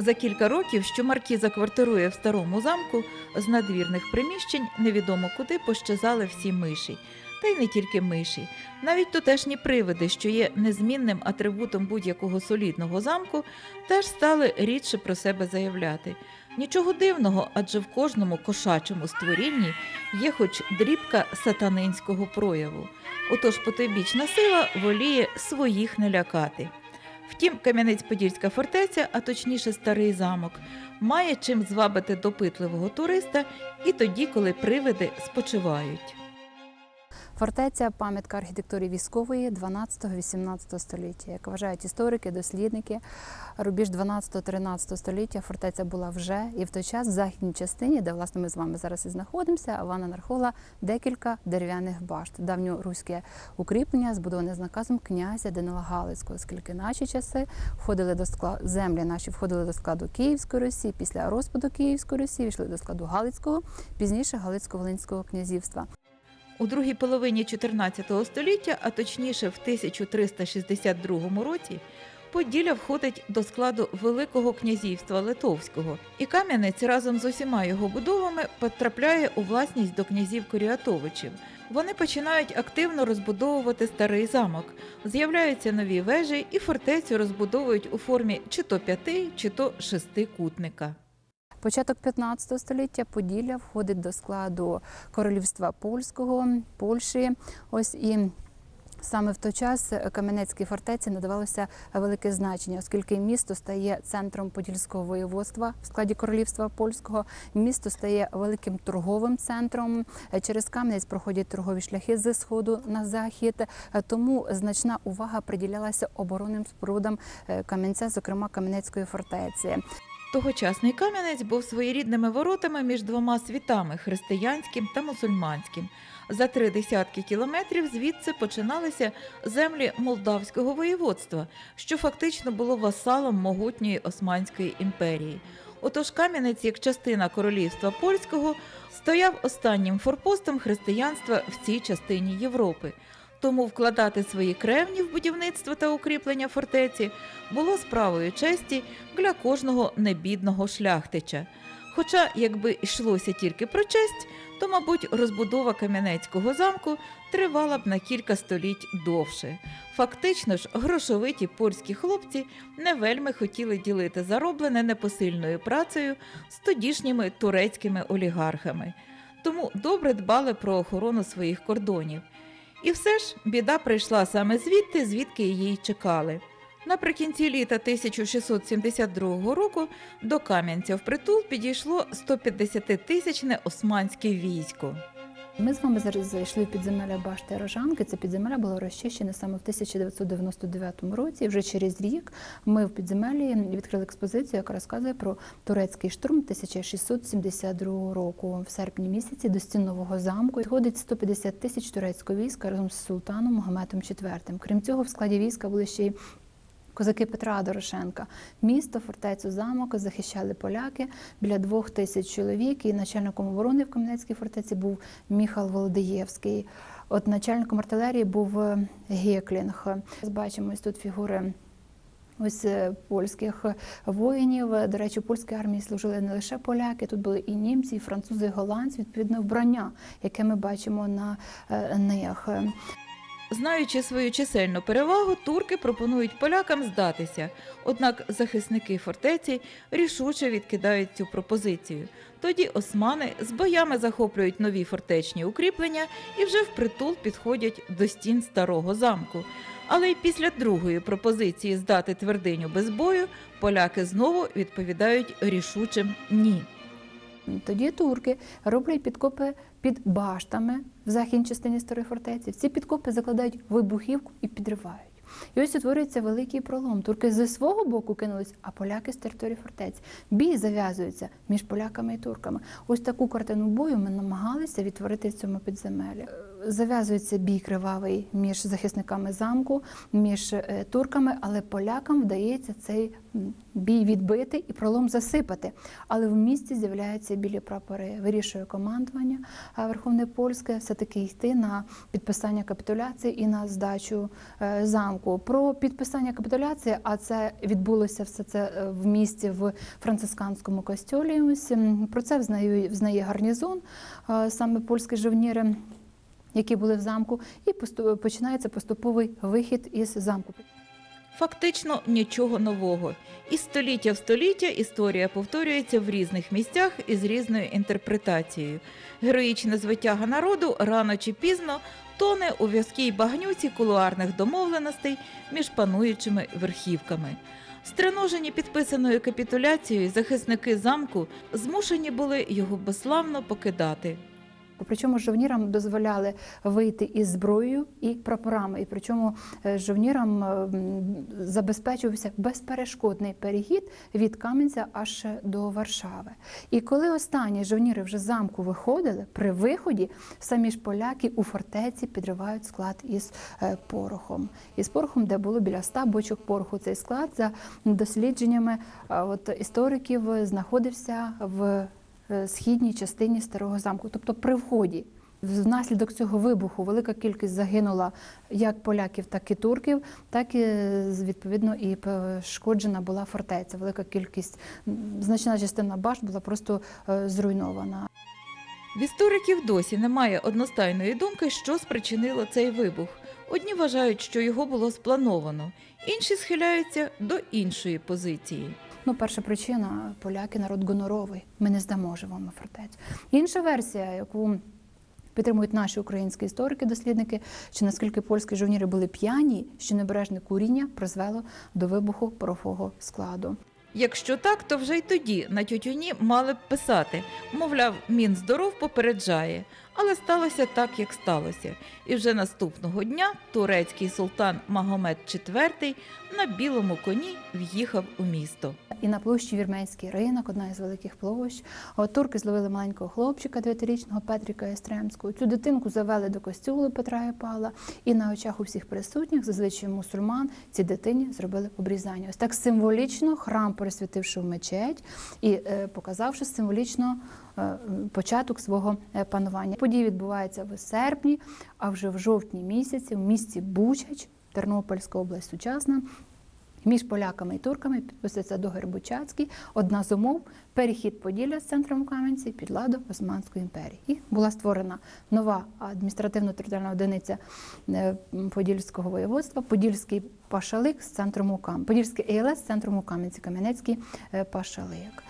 За кілька років, що маркіза квартирує в старому замку, з надвірних приміщень невідомо куди пощазали всі миші. Та й не тільки миші, навіть тутешні привиди, що є незмінним атрибутом будь-якого солідного замку, теж стали рідше про себе заявляти. Нічого дивного, адже в кожному кошачому створінні є хоч дрібка сатанинського прояву. Отож потойбічна сила воліє своїх не лякати. Втім, Кам'янець-Подільська фортеця, а точніше старий замок, має чим звабити допитливого туриста і тоді, коли привиди спочивають. Фортеця пам'ятка архітектури військової 12-18 століття. Як вважають історики, дослідники, рубіж 12-13 століття фортеця була вже і в той час в західній частині, де власне ми з вами зараз і знаходимося, вона нараховувала декілька дерев'яних башт. Давньоруське укріплення збудоване з наказом князя Данила Галицького, оскільки наші часи входили до складу землі, наші входили до складу Київської Русі. Після розпаду Київської Русі війшли до складу Галицького, пізніше Галицько-Волинського князівства. У другій половині 14 століття, а точніше в 1362 році, Поділля входить до складу Великого князівства Литовського, і Кам'янець разом з усіма його будовами потрапляє у власність до князів Коріатовичів. Вони починають активно розбудовувати старий замок. З'являються нові вежі, і фортецю розбудовують у формі чи то п'яти, чи то шестикутника. Початок 15 століття Поділля входить до складу королівства польського, Польщі. Ось і саме в той час Кам'янецькій фортеці надавалося велике значення, оскільки місто стає центром подільського воєводства в складі королівства польського. Місто стає великим торговим центром. Через Кам'янець проходять торгові шляхи з сходу на захід. Тому значна увага приділялася оборонним спорудам Кам'янця, зокрема Кам'янецької фортеці. Тогочасний Кам'янець був своєрідними воротами між двома світами християнським та мусульманським. За три десятки кілометрів звідси починалися землі Молдавського воєводства, що фактично було васалом могутньої Османської імперії. Отож Кам'янець, як частина королівства польського, стояв останнім форпостом християнства в цій частині Європи. Тому вкладати свої кревні в будівництво та укріплення фортеці було справою честі для кожного небідного шляхтича. Хоча, якби йшлося тільки про честь, то, мабуть, розбудова Кам'янецького замку тривала б на кілька століть довше. Фактично ж, грошовиті польські хлопці не вельми хотіли ділити зароблене непосильною працею з тодішніми турецькими олігархами, тому добре дбали про охорону своїх кордонів. І все ж біда прийшла саме звідти, звідки її чекали. Наприкінці літа 1672 року до Кам'янця в притул підійшло 150-тисячне османське військо. Ми з вами зараз зайшли в підземелля башти Рожанки. Це підземелля було розчищене саме в 1999 році. Вже через рік ми в підземеллі відкрили експозицію, яка розказує про турецький штурм 1672 року. В серпні місяці до стінового замку відходить 150 тисяч турецького війська разом з султаном Мухаммедом IV. Крім цього, в складі війська були ще й Козаки Петра Дорошенка. Місто, фортецю, замок захищали поляки біля двох тисяч чоловік. І начальником оборони в Кам'янецькій фортеці був Міхал Володиєвський. От начальником артилерії був е, Геклінг. Бачимо ось тут фігури. Ось е, польських воїнів. До речі, польській армії служили не лише поляки, тут були і німці, і французи, і голландці, відповідно вбрання, яке ми бачимо на е, них. Знаючи свою чисельну перевагу, турки пропонують полякам здатися. Однак захисники фортеці рішуче відкидають цю пропозицію. Тоді османи з боями захоплюють нові фортечні укріплення і вже впритул підходять до стін старого замку. Але й після другої пропозиції здати твердиню без бою поляки знову відповідають рішучим ні. Тоді турки роблять підкопи під баштами в західній частині старої фортеці. В ці підкопи закладають вибухівку і підривають. І ось утворюється великий пролом. Турки зі свого боку кинулись, а поляки з території фортеці. Бій зав'язується між поляками і турками. Ось таку картину бою ми намагалися відтворити в цьому підземелі. зав'язується бій кривавий між захисниками замку, між е, турками, але полякам вдається цей бій відбити і пролом засипати. Але в місті з'являються білі прапори. Вирішує командування Верховне Польське все-таки йти на підписання капітуляції і на здачу е, замку. Про підписання капітуляції, а це відбулося все це е, в місті в францисканському костьолі. Ось про це взнає, взнає гарнізон, е, саме польські жовніри, які були в замку, і починається поступовий вихід із замку. Фактично нічого нового. Із століття в століття історія повторюється в різних місцях і з різною інтерпретацією. Героїчна звитяга народу рано чи пізно тоне у в'язкій багнюці кулуарних домовленостей між пануючими верхівками. Стриножені підписаною капітуляцією захисники замку змушені були його безславно покидати. Причому жовнірам дозволяли вийти із зброєю і прапорами. І причому е, жовнірам е, забезпечувався безперешкодний перехід від Кам'янця аж до Варшави. І коли останні жовніри вже з замку виходили, при виході самі ж поляки у фортеці підривають склад із е, порохом. Із порохом, де було біля ста бочок пороху. Цей склад за дослідженнями от, істориків знаходився в східній частині старого замку, тобто при вході. Внаслідок цього вибуху велика кількість загинула як поляків, так і турків, так і е, відповідно і пошкоджена була фортеця. Велика кількість, значна частина башт була просто е, зруйнована. В істориків досі немає одностайної думки, що спричинило цей вибух. Одні вважають, що його було сплановано, інші схиляються до іншої позиції. Ну, перша причина поляки народ гоноровий. Ми не здамо живому фортецю. Інша версія, яку підтримують наші українські історики, дослідники, що наскільки польські жовніри були п'яні, що небережне куріння призвело до вибуху порохового складу. Якщо так, то вже й тоді на тютюні мали б писати, мовляв, Мінздоров попереджає. Але сталося так, як сталося. І вже наступного дня турецький султан Магомед IV на білому коні в'їхав у місто. І на площі Вірменський ринок, одна із великих площ. От турки зловили маленького хлопчика, дев'ятирічного Петріка Естремського. Цю дитинку завели до костюлу Петра і Павла, і на очах усіх присутніх, зазвичай мусульман, цій дитині зробили обрізання. Ось так символічно храм пересвятивши в мечеть і е, показавши символічно початок свого е, панування. Події відбуваються в серпні, а вже в жовтні місяці в місті Бучач, Тернопільська область сучасна. Між поляками і турками підписується договір Бучацький. Одна з умов перехід Поділля з центром Кам'янці під ладу Османської імперії. І була створена нова адміністративно-територіальна одиниця е, Подільського воєводства, Подільський пашалик з центром у Кам, Подільський ЕЛС з центром у Кам'янці, Кам'янецький е, пашалик.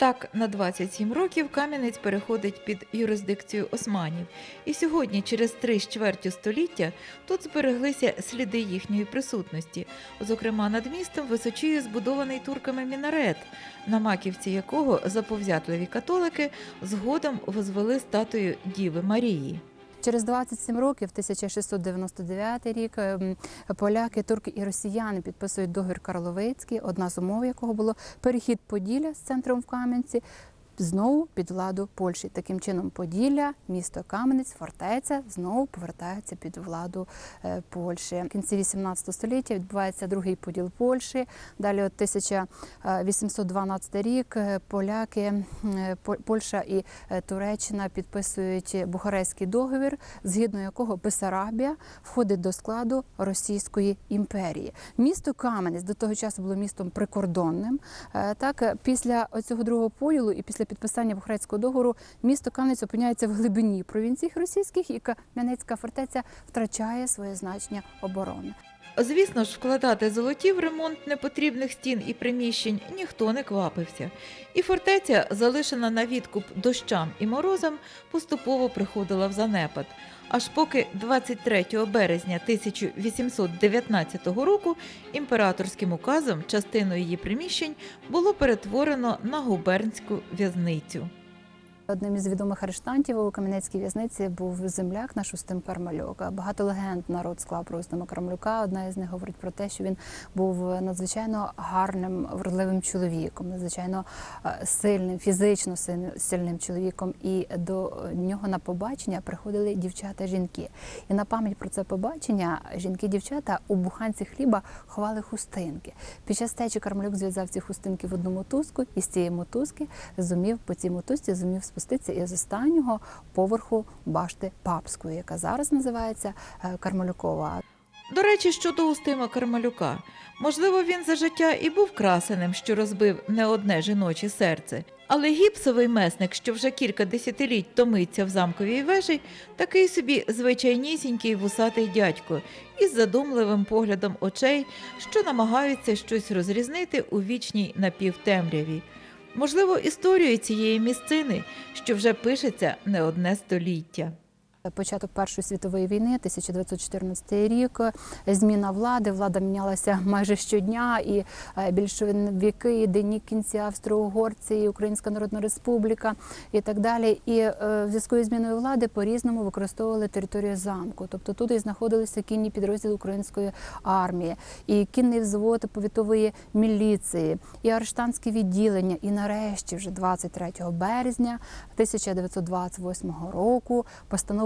Так, на 27 років Кам'янець переходить під юрисдикцію османів, і сьогодні, через три з чвертю століття, тут збереглися сліди їхньої присутності. Зокрема, над містом височіє збудований турками мінарет, на маківці якого заповзятливі католики згодом возвели статую Діви Марії. Через 27 років, 1699 рік, ем, поляки, турки і росіяни підписують договір Карловицький, одна з умов якого було перехід Поділля з центром в Кам'янці. Знову під владу Польщі. Таким чином, Поділля, місто Кам'янець, фортеця знову повертаються під владу е, Польщі. В кінці 18 століття відбувається другий поділ Польщі. Далі, от 1812 рік, е, поляки, е, Польща і е, Туреччина підписують Бухарестський договір, згідно якого Бесарабія входить до складу Російської імперії. Місто Кам'янець до того часу було містом прикордонним. Е, Так, е, після цього другого поділу і після підписання Бухарецького договору місто Кам'янець опиняється в глибині провінцій російських, і Кам'янецька фортеця втрачає своє значення оборони. Звісно ж, вкладати золоті в ремонт непотрібних стін і приміщень ніхто не квапився. І фортеця, залишена на відкуп дощам і морозам, поступово приходила в занепад. Аж поки 23 березня 1819 року імператорським указом частину її приміщень було перетворено на губернську в'язницю. Одним із відомих арештантів у Кам'янецькій в'язниці був земляк наш Устим Кармалюк. Багато легенд народ склав про Устима Кармалюка. Одна із них говорить про те, що він був надзвичайно гарним, вродливим чоловіком, надзвичайно е, сильним, фізично сильним- чоловіком. І до нього на побачення приходили дівчата-жінки. І на пам'ять про це побачення жінки-дівчата у буханці хліба ховали хустинки. Під час течі Кармалюк зв'язав ці хустинки в одну мотузку, і з цієї мотузки зумів по цій мотузці зумів спуститися із останнього поверху башти Папської, яка зараз називається е, Кармалюкова. До речі, щодо Устима Кармалюка, можливо, він за життя і був красеним, що розбив не одне жіноче серце. Але гіпсовий месник, що вже кілька десятиліть томиться в замковій вежі, такий собі звичайнісінький вусатий дядько із задумливим поглядом очей, що намагаються щось розрізнити у вічній напівтемряві. Можливо, історію цієї місцини, що вже пишеться не одне століття. Початок Першої світової війни, 1914 рік, зміна влади. Влада мінялася майже щодня, і е, більшовики, і денікінці, Австро-Угорці, і Українська Народна Республіка і так далі. І е, в зв'язку із зміною влади по-різному використовували територію замку. Тобто тут і знаходилися кінні підрозділи української армії, і кінний взвод повітової міліції, і арештантське відділення. І нарешті, вже 23 березня 1928 року,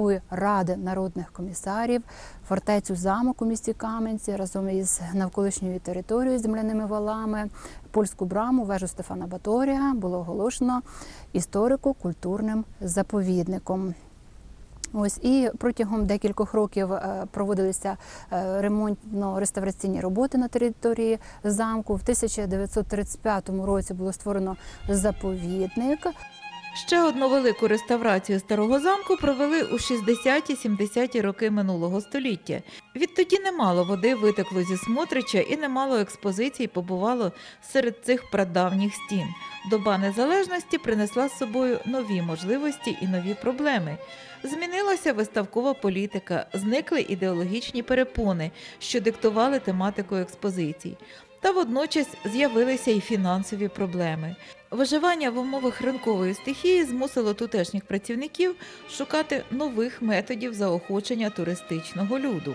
постановою Ради народних комісарів фортецю замок у місті Кам'янці разом із навколишньою територією земляними валами, польську браму, вежу Стефана Баторія було оголошено історико-культурним заповідником. Ось і протягом декількох років е, проводилися е, ремонтно-реставраційні роботи на території замку. В 1935 році було створено заповідник. Ще одну велику реставрацію старого замку провели у 60-70-ті роки минулого століття. Відтоді немало води витекло зі Смотрича і немало експозицій побувало серед цих прадавніх стін. Доба незалежності принесла з собою нові можливості і нові проблеми. Змінилася виставкова політика, зникли ідеологічні перепони, що диктували тематику експозицій. Та водночас з'явилися й фінансові проблеми. Виживання в умовах ринкової стихії змусило тутешніх працівників шукати нових методів заохочення туристичного люду.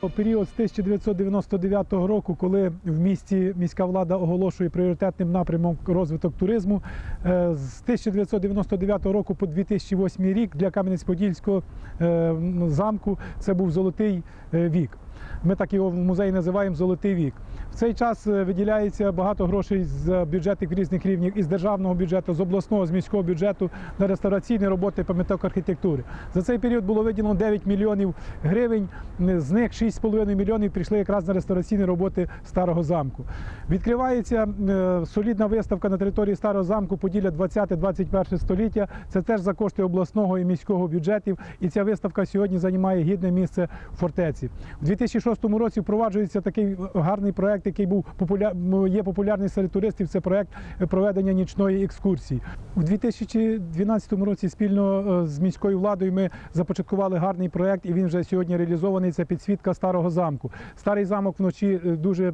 У період з 1999 року, коли в місті міська влада оголошує пріоритетним напрямом розвиток туризму, е, з 1999 року по 2008 рік для Кам'янець-Подільського е, замку це був золотий е, вік. Ми так його в музеї називаємо Золотий вік. В цей час е, виділяється багато грошей з бюджетів різних рівнів із державного бюджету, з обласного, з міського бюджету на реставраційні роботи пам'яток архітектури. За цей період було виділено 9 мільйонів гривень. З них 6,5 мільйонів пішли якраз на реставраційні роботи старого замку. Відкривається е, солідна виставка на території старого замку Поділля 20-21 століття. Це теж за кошти обласного і міського бюджетів. І ця виставка сьогодні займає гідне місце в фортеці. У 2006 році впроваджується такий гарний проект, який був популя... є популярний серед туристів. Це проект проведення нічної екскурсії. У 2012 році спільно е, з міською владою ми започаткували гарний проект, і він вже сьогодні реалізований. Це підсвітка старого замку. Старий замок вночі е, дуже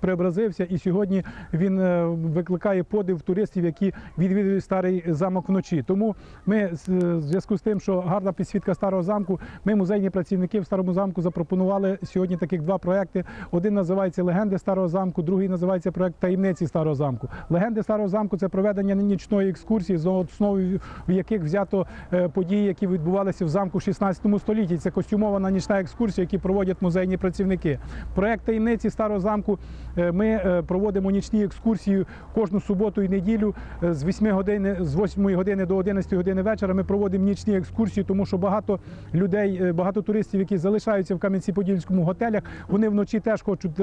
преобразився, і сьогодні він е, викликає подив туристів, які відвідують старий замок вночі. Тому ми в зв'язку з тим, що гарна підсвітка старого замку, ми музейні працівники в старому замку запропонували сьогодні таких два проекти. Один називається Легенди старого замку, другий називається проект Таємниці старого замку. Легенди старого замку це проведення нічної екскурсії, за основою в яких взято е, події, які відбувалися в замку в 16 столітті. Це костюмована нічна екскурсія, які проводять музейні працівники. Проект таємниці старого замку. е, Ми е, проводимо нічні екскурсії кожну суботу і неділю з 8 години, з 8 години до 11 години вечора. Ми проводимо нічні екскурсії, тому що багато людей, багато туристів, які залишаються в Кам'янці-Подільському готелях, вони вночі теж хочуть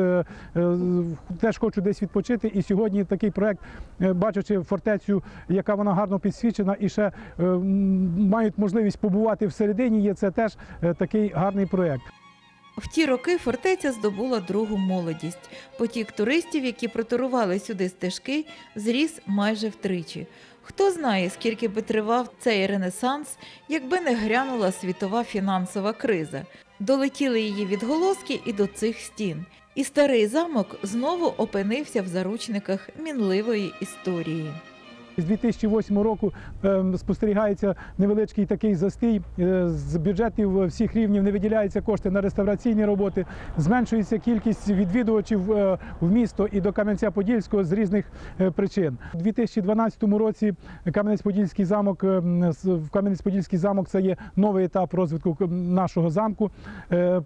теж хочуть десь відпочити. І сьогодні такий проект, е, бачачи фортецю, яка вона гарно підсвічена, і ще е, мають можливість побувати всередині. Є це теж е, такий гарний проект. В ті роки фортеця здобула другу молодість. Потік туристів, які протурували сюди стежки, зріс майже втричі. Хто знає, скільки би тривав цей ренесанс, якби не грянула світова фінансова криза. Долетіли її відголоски і до цих стін. І старий замок знову опинився в заручниках мінливої історії. З 2008 року ем, спостерігається невеличкий такий застій. Е, З бюджетів всіх рівнів не виділяються кошти на реставраційні роботи. Зменшується кількість відвідувачів е, в місто і до Кам'янця-Подільського з різних е, причин. У 2012 році Кам'янець-Подільський замок ем, в Кам'янець-Подільський замок це є новий етап розвитку нашого замку.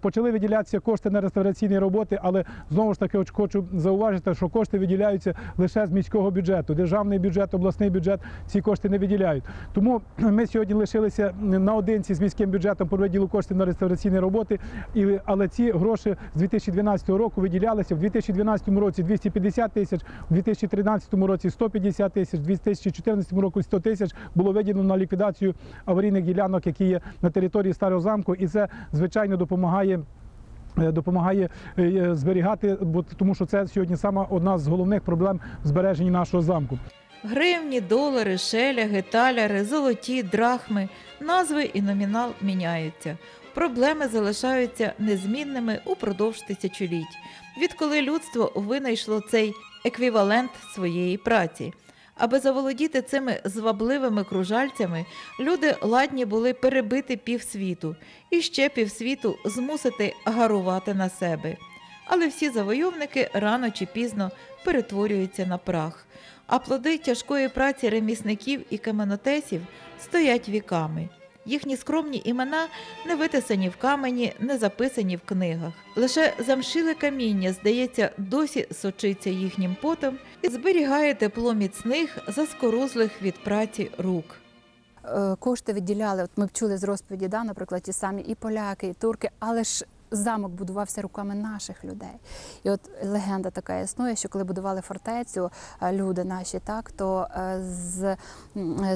Почали виділятися кошти на реставраційні роботи, але знову ж таки хочу зауважити, що кошти виділяються лише з міського бюджету. Державний бюджет, обласний бюджет ці кошти не виділяють. Тому ми сьогодні лишилися наодинці з міським бюджетом по виділу коштів на реставраційні роботи. Але ці гроші з 2012 року виділялися в 2012 році 250 тисяч, у 2013 році 150 тисяч, в 2014 році 100 тисяч було виділено на ліквідацію аварійних ділянок, які є на території старого замку, і це звичайно допомагає. е, Допомагає е, зберігати, бо тому що це сьогодні сама одна з головних проблем в збереженні нашого замку. Гривні, долари, шеляги, таляри, золоті, драхми, назви і номінал міняються. Проблеми залишаються незмінними упродовж тисячоліть, відколи людство винайшло цей еквівалент своєї праці. Аби заволодіти цими звабливими кружальцями, люди ладні були перебити півсвіту і ще півсвіту змусити гарувати на себе. Але всі завойовники рано чи пізно перетворюються на прах а плоди тяжкої праці ремісників і каменотесів стоять віками. Їхні скромні імена не витисані в камені, не записані в книгах. Лише замшиле каміння, здається, досі сочиться їхнім потом і зберігає тепло міцних, заскорузлих від праці рук. Е, Кошти виділяли, от ми чули з розповіді, да, наприклад, ті самі і поляки, і турки, але ж замок будувався руками наших людей. І от легенда така існує, що коли будували фортецю, е, люди наші, так, то е, з,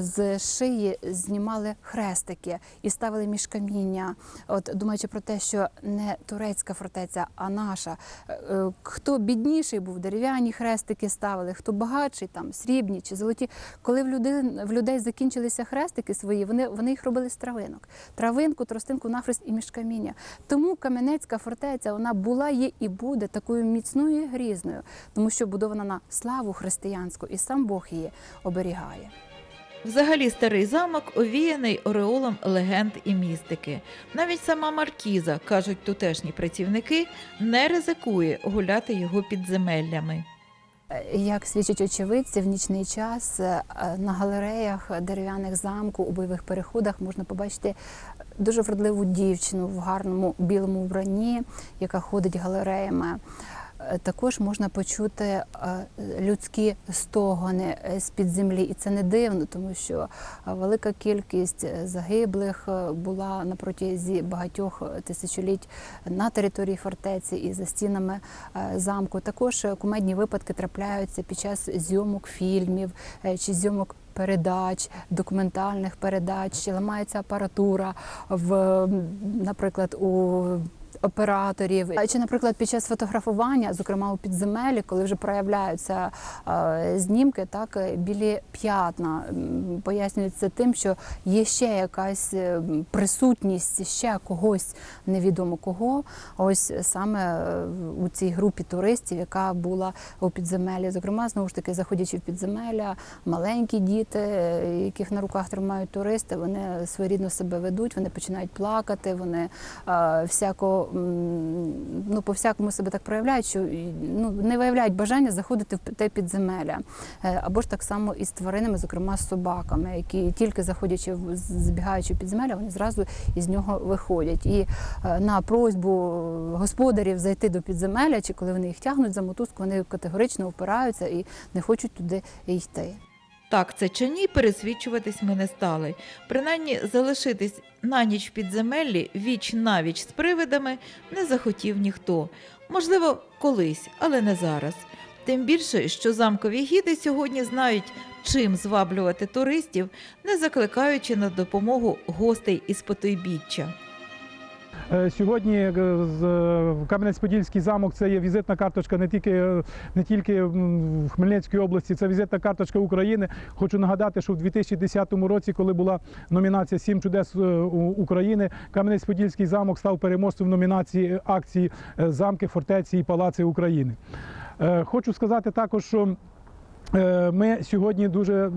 з шиї знімали хрестики і ставили між каміння, от думаючи про те, що не турецька фортеця, а наша. Е, Хто бідніший був, дерев'яні хрестики ставили, хто багатший, там срібні чи золоті. Коли в людей, в людей закінчилися хрестики свої, вони, вони їх робили з травинок. Травинку, тростинку, нахрест і між каміння. Тому Кам'янецька фортеця вона була, є і буде такою міцною і грізною, тому що будована на славу християнську, і сам Бог її оберігає. Взагалі старий замок овіяний ореолом легенд і містики. Навіть сама маркіза, кажуть тутешні працівники, не ризикує гуляти його підземеллями. Е, Як свідчать очевидці, в нічний час е, на галереях дерев'яних замку у бойових переходах можна побачити дуже вродливу дівчину в гарному білому вбранні, яка ходить галереями. Також можна почути е, людські стогони е, з-під землі, і це не дивно, тому що е, велика кількість загиблих була на протязі багатьох тисячоліть на території фортеці і за стінами замку. Також кумедні випадки трапляються під час зйомок фільмів чи зйомок. Передач, документальних передач, чи ламається апаратура в, наприклад, у операторів, чи, наприклад, під час фотографування, зокрема у підземелі, коли вже проявляються е, знімки, так е, білі п'ятна пояснюється тим, що є ще якась е, присутність ще когось невідомо кого. Ось саме у цій групі туристів, яка була у підземелі. Зокрема, знову ж таки, заходячи в підземелля, маленькі діти, яких на руках тримають туристи, вони своєрідно себе ведуть, вони починають плакати, вони всяко ну по всякому себе так проявляють, що ну не виявляють бажання заходити в те підземелля. Е, Або ж так само і з тваринами, зокрема з собаками, які тільки заходячи збігаючи в підземелля, вони зразу із нього виходять. І е, на просьбу господарів зайти до підземелля, чи коли вони їх тягнуть за мотузку, вони категорично опираються і не хочуть туди йти. Так, це чи ні, пересвідчуватись ми не стали. Принаймні, залишитись на ніч в підземеллі віч навіч з привидами не захотів ніхто. Можливо, колись, але не зараз. Тим більше, що замкові гіди сьогодні знають, чим зваблювати туристів, не закликаючи на допомогу гостей із потойбіччя. Е, Сьогодні е, е, Кам'янець-Подільський замок це є візитна карточка не тільки, не тільки в Хмельницькій області, це візитна карточка України. Хочу нагадати, що в 2010 році, коли була номінація Сім чудес України, Кам'янець-Подільський замок став переможцем в номінації акції Замки, фортеці і палаци України. Хочу сказати також, що Ми сьогодні дуже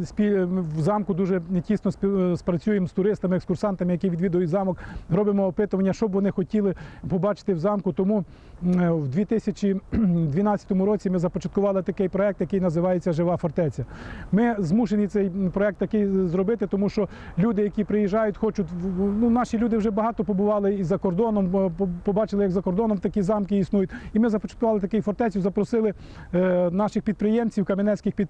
в замку дуже тісно спі- спрацюємо з туристами, екскурсантами, які відвідують замок. Робимо опитування, що б вони хотіли побачити в замку. Тому в 2012 році ми започаткували такий проект, який називається Жива фортеця. Ми змушені цей проект такий зробити, тому що люди, які приїжджають, хочуть ну, наші люди вже багато побували і за кордоном, побачили, як за кордоном такі замки існують. І ми започаткували такий фортецю, запросили е, наших підприємців, кам'янецьких підприємців,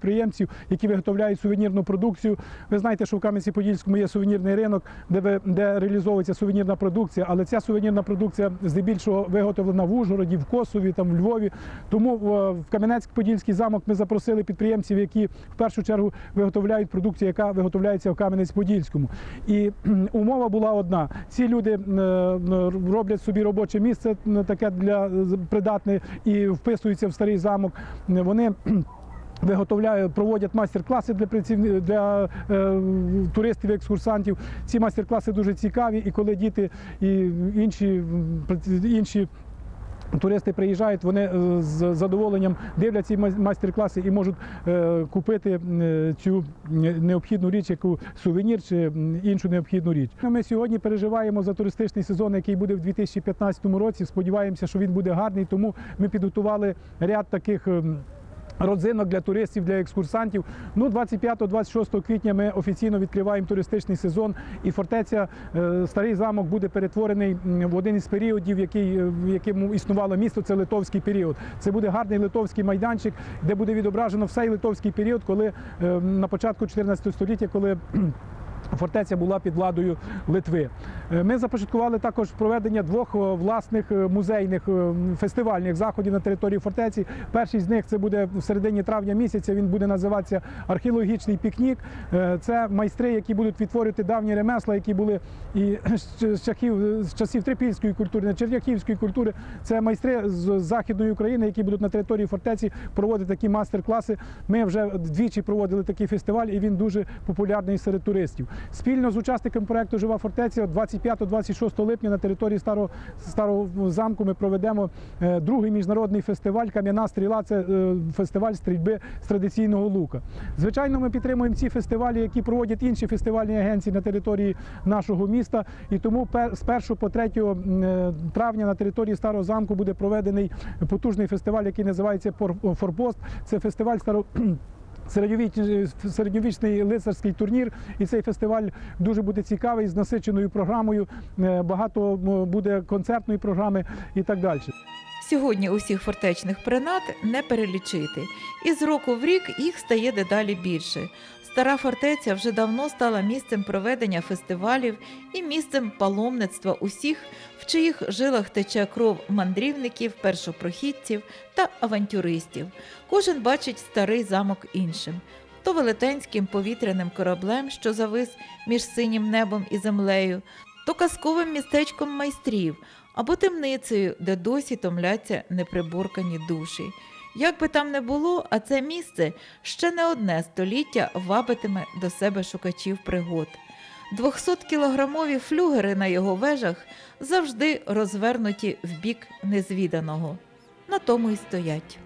які виготовляють сувенірну продукцію. Ви знаєте, що в Кам'янці-Подільському є сувенірний ринок, де, де реалізовується сувенірна продукція, але ця сувенірна продукція здебільшого виготовлена в Ужгороді, в Косові, там в Львові. Тому в, Кам'янецький-Подільський замок ми запросили підприємців, які в першу чергу виготовляють продукцію, яка виготовляється в Кам'янець-Подільському. І умова була одна: ці люди е, роблять собі робоче місце таке для придатне і вписуються в старий замок. Вони кхм, Виготовляють, проводять майстер-класи для для е, туристів екскурсантів. Ці майстер-класи дуже цікаві, і коли діти і інші, інші туристи приїжджають, вони е, з задоволенням дивляться майстер-класи і можуть е, купити цю необхідну річ, яку сувенір чи іншу необхідну річ. Ми сьогодні переживаємо за туристичний сезон, який буде в 2015 році. Сподіваємося, що він буде гарний, тому ми підготували ряд таких. Родзинок для туристів, для екскурсантів. Ну, 25-26 квітня ми офіційно відкриваємо туристичний сезон, і фортеця е, Старий замок буде перетворений в один із періодів, який, е, в якому існувало місто. Це литовський період. Це буде гарний литовський майданчик, де буде відображено всей литовський період, коли е, на початку 14 століття, коли Фортеця була під владою Литви. Е, Ми започаткували також проведення двох власних е, музейних е, фестивальних заходів на території фортеці. Перший з них це буде в середині травня місяця. Він буде називатися археологічний пікнік. Е, Це майстри, які будуть відтворювати давні ремесла, які були і з часів, з часів трипільської культури, черняхівської культури. Це майстри з західної України, які будуть на території фортеці проводити такі мастер-класи. Ми вже двічі проводили такий фестиваль, і він дуже популярний серед туристів. Спільно з учасниками проекту Жива фортеця 25-26 липня на території старого старого замку ми проведемо е, другий міжнародний фестиваль Кам'яна стріла. Це е, фестиваль стрільби з традиційного лука. Звичайно, ми підтримуємо ці фестивалі, які проводять інші фестивальні агенції на території нашого міста. І тому з 1 по 3 е, травня на території старого замку буде проведений потужний фестиваль, який називається «Фор- Форпост. Це фестиваль старо. Середньовічний, лицарський турнір, і цей фестиваль дуже буде цікавий з насиченою програмою. е, Багато буде концертної програми і так далі. Сьогодні усіх фортечних принад не перелічити, і з року в рік їх стає дедалі більше. Стара фортеця вже давно стала місцем проведення фестивалів і місцем паломництва усіх, в чиїх жилах тече кров мандрівників, першопрохідців та авантюристів. Кожен бачить старий замок іншим. То велетенським повітряним кораблем, що завис між синім небом і землею, то казковим містечком майстрів, або темницею, де досі томляться неприборкані душі. Як би там не було, а це місце ще не одне століття вабитиме до себе шукачів пригод. 200-кілограмові флюгери на його вежах завжди розвернуті в бік незвіданого. На тому й стоять.